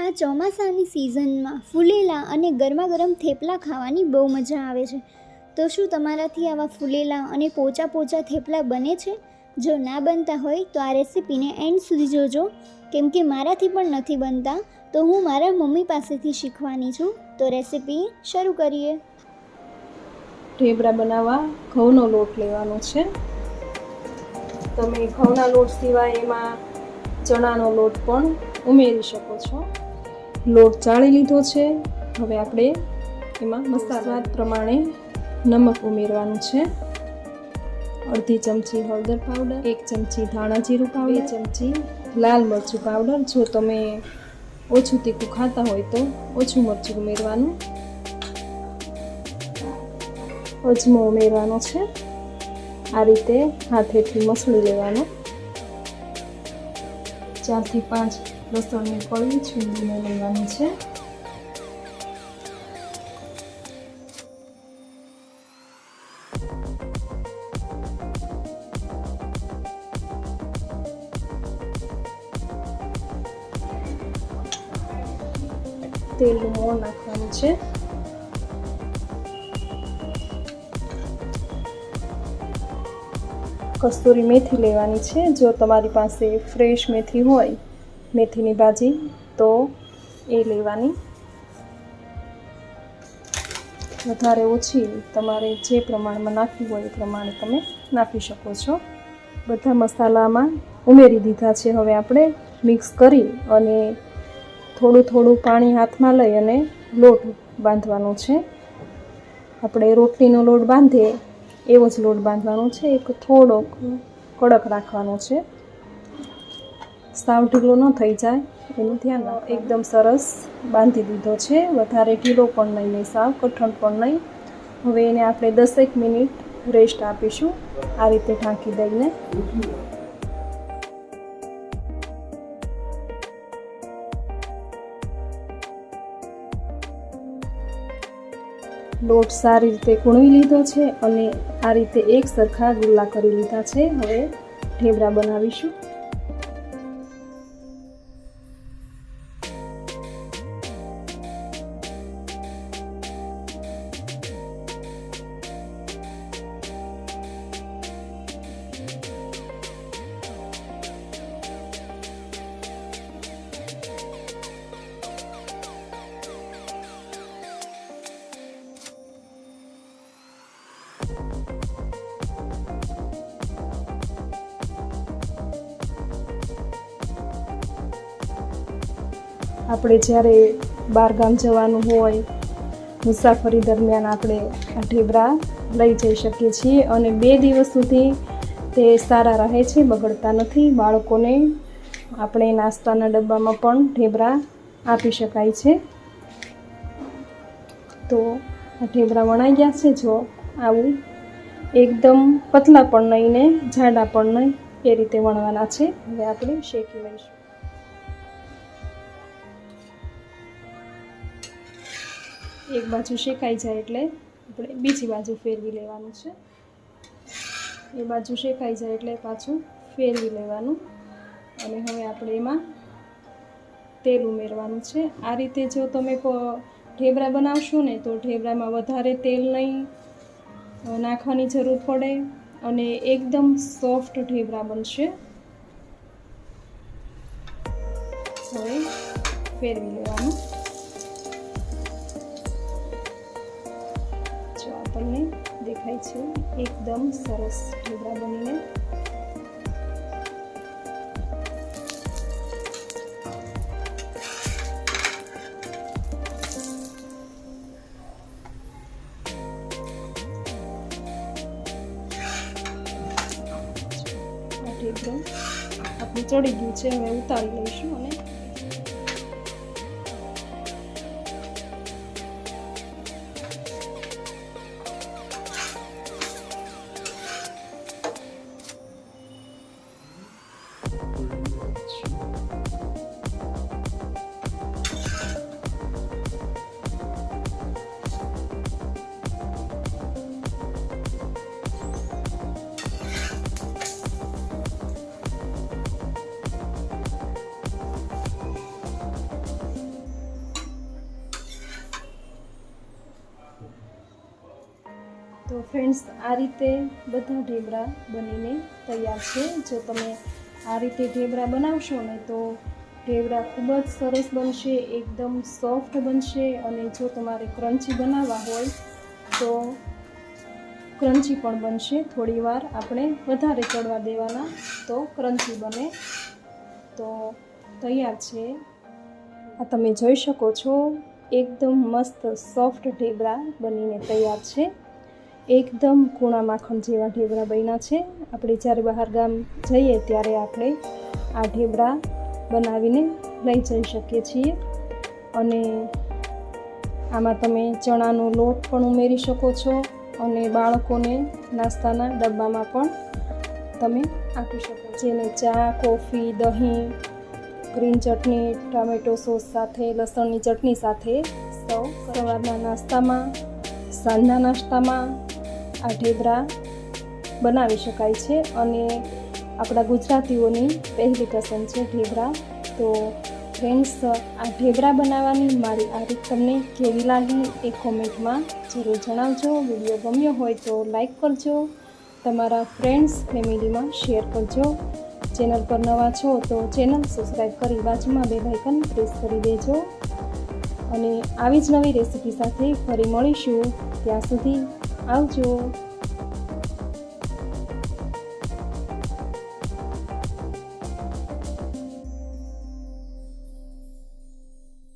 આ ચોમાસાની સિઝનમાં ફૂલેલા અને ગરમા ગરમ થેપલા ખાવાની બહુ મજા આવે છે. તો શું તમારાથી આવા ફૂલેલા અને પોચા પોચા થેપલા બને છે? જો ના બનતા હોય તો આ રેસીપીને એન્ડ સુધી જોજો. કેમ કે મારાથી પણ નથી બનતા, તો હું મારા મમ્મી પાસેથી શીખવાની છું. તો રેસીપી શરૂ કરીએ. ઢેબરા બનાવવા ઘઉંનો લોટ લેવાનો છે. તમે ઘઉંના લોટ સિવાય એમાં ચણાનો લોટ પણ ઉમેરી શકો છો. લોટ ચાળી લીધો છે. હવે આપણે એમાં મસાલા. સ્વાદ પ્રમાણે નમક ઉમેરવાનું છે. અડધી ચમચી હળદર પાવડર એક ચમચી ધાણા જીરું પાવડર ચમચી લાલ મરચું પાવડર જો તમે ઓછું તીખું ખાતા હોય તો ઓછું મરચું ઉમેરવાનું. અજમો ઉમેરવાનો છે. આ રીતે હાથેથી મસળી લેવાનો. ચારથી પાંચ લસણની કળી છીંડીને લેવાની છે. તેલ મોણ નાખવાનું છે. કસ્તુરી મેથી લેવાની છે. જો તમારી પાસે ફ્રેશ મેથી હોય મેથીની ભાજી, તો એ લેવાની. વધારે ઓછી તમારે જે પ્રમાણમાં નાખવી હોય એ પ્રમાણે તમે નાખી શકો છો. બધા મસાલામાં ઉમેરી દીધા છે હવે આપણે મિક્સ કરી અને થોડું થોડું પાણી હાથમાં લઈ અને લોટ બાંધવાનો છે. આપણે રોટલીનો લોટ બાંધીએ, એવો જ લોટ બાંધવાનો છે. એક થોડોક કડક રાખવાનો છે. સાવ ઢીલો ન થઈ જાય, એનું ધ્યાન એકદમ સરસ બાંધી દીધો છે. વધારે ઢીલો પણ નહીં નહીં સાવ, કઠણ પણ નહીં. હવે એને આપણે દસેક મિનિટ રેસ્ટ આપીશું. આ રીતે ઢાંકી દઈને. લોટ સારી રીતે કૂણવી લીધો છે અને આ રીતે એક સરખા ગુલ્લા કરી લીધા છે. હવે ઢેબરા બનાવીશું. આપણે જ્યારે બહારગામ જવાનું હોય, મુસાફરી દરમિયાન આપણે આ ઢેબરા લઈ જઈ શકીએ છીએ અને બે દિવસ સુધી તે સારા રહે છે, બગડતા નથી. બાળકોને આપણે નાસ્તાના ડબ્બામાં પણ ઢેબરા આપી શકાય છે. તો આ ઢેબરા વણાઈ ગયા છે, જો આવું એકદમ પતલા પણ નહીં ને જાડા પણ નહીં એ રીતે વણવાના છે. હવે આપણે શેકી લઈશું. એક બાજુ શેકાઈ જાય એટલે આપણે બીજી બાજુ ફેરવી લેવાનું છે. એ બાજુ શેકાઈ જાય એટલે પાછું ફેરવી લેવાનું. અને હવે આપણે એમાં તેલ ઉમેરવાનું છે. આ રીતે જો તમે ઢેબરા બનાવશો ને તો ઢેબરામાં વધારે તેલ નહીં નાખવાની જરૂર પડે અને એકદમ સોફ્ટ ઢેબરા બનશે. હવે ફેરવી લેવાનું. દેખાય છે. એકદમ સરસ ઢેબરા બનીને. ઢેબરું આપણું ચડી ગયું છે. હવે ઉતારી લઈશું અને તો ફ્રેન્ડ્સ આ રીતે બધા ઢેબરા બનીને તૈયાર છે. જો તમે આ રીતે ઢેબરા બનાવશો ને તો ઢેબરા ખૂબ જ સરસ બનશે, એકદમ સોફ્ટ બનશે અને જો તમારે ક્રન્ચી બનાવવા હોય તો ક્રન્ચી પણ બનશે. થોડીવાર આપણે વધારે ચડવા દેવાના તો ક્રન્ચી બને. તો તૈયાર છે. આ તમે જોઈ શકો છો, એકદમ મસ્ત સોફ્ટ ઢેબરા બનીને તૈયાર છે. એકદમ કૂણા માખણ જેવા ઢેબરા બન્યા છે. આપણે જ્યારે બહાર ગામ જઈએ ત્યારે આપણે આ ઢેબરા બનાવીને લઈ જઈ શકીએ છીએ. અને આમાં તમે ચણાનો લોટ પણ ઉમેરી શકો છો અને બાળકોને નાસ્તાના ડબ્બામાં પણ તમે આપી શકો જેને ચા, કોફી, દહીં, ગ્રીન ચટણી, ટામેટો સોસ સાથે, લસણની ચટણી સાથે સૌ સવારના નાસ્તામાં, સાંજના નાસ્તામાં આ ઢેબરા બનાવી શકાય છે અને આપણા ગુજરાતીઓની પહેલી પસંદ છે ઢેબરા. તો ફ્રેન્ડ્સ, આ ઢેબરા બનાવવાની મારી આ રીત તમને કેવી લાગી એ કોમેન્ટમાં જરૂર જણાવજો. વીડિયો ગમ્યો હોય તો લાઈક કરજો, તમારા ફ્રેન્ડ્સ, ફેમિલીમાં શેર કરજો. ચેનલ પર નવા છો તો ચેનલ સબસ્ક્રાઈબ કરી બાજુમાં બે લાઇકન પ્રેસ કરી દેજો. અને આવી જ નવી રેસીપી સાથે ફરી મળીશું. ત્યાં સુધી How?